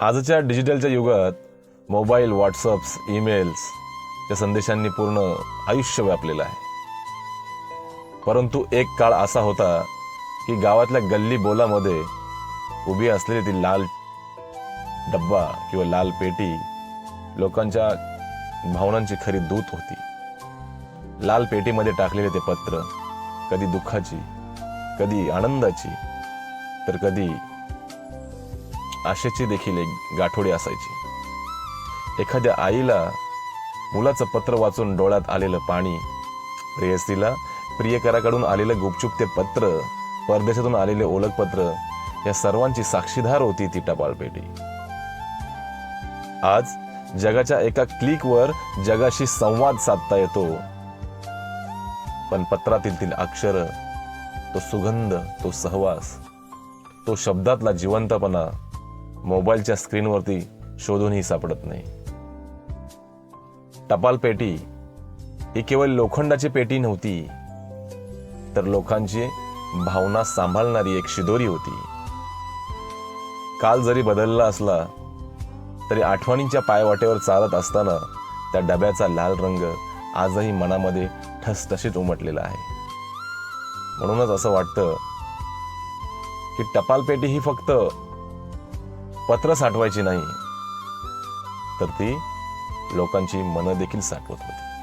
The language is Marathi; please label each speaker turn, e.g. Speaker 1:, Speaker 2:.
Speaker 1: आजच्या डिजिटलच्या युगात मोबाईल व्हॉट्सअप्स ईमेल्स या संदेशांनी पूर्ण आयुष्य व्यापलेलं आहे. परंतु एक काळ असा होता की गावातल्या गल्ली बोलामध्ये उभी असलेली ती लाल डब्बा किंवा लाल पेटी लोकांच्या भावनांची खरी दूत होती. लाल पेटीमध्ये टाकलेले ते पत्र कधी दुःखाची कधी आनंदाची तर कधी आशेची देखील एक गाठोडी असायची. एखाद्या आईला मुलाचं पत्र वाचून डोळ्यात आलेलं पाणी प्रेयसीला प्रियकराकडून आलेलं गुपचूप ते पत्र परदेशातून आलेले ओळखपत्र या सर्वांची साक्षीदार होती ती टपालपेटी आज जगाच्या एका क्लिकवर जगाशी संवाद साधता येतो. पण पत्रातील तीन अक्षर तो सुगंध तो सहवास तो शब्दातला जिवंतपणा मोबाईलच्या स्क्रीनवरती शोधूनही सापडत नाही. टपाल पेटी ही केवळ लोखंडाची पेटी नव्हती तर लोकांची भावना सांभाळणारी एक शिदोरी होती. काल जरी बदलला असला तरी आठवणींच्या पायवाटेवर चालत असताना त्या डब्याचा लाल रंग आजही मनामध्ये ठसठशीत उमटलेला आहे. म्हणूनच असं वाटतं की टपाल पेटी ही फक्त पत्र साठवायची नाही तर ती लोकांची मनं देखील साठवत होती.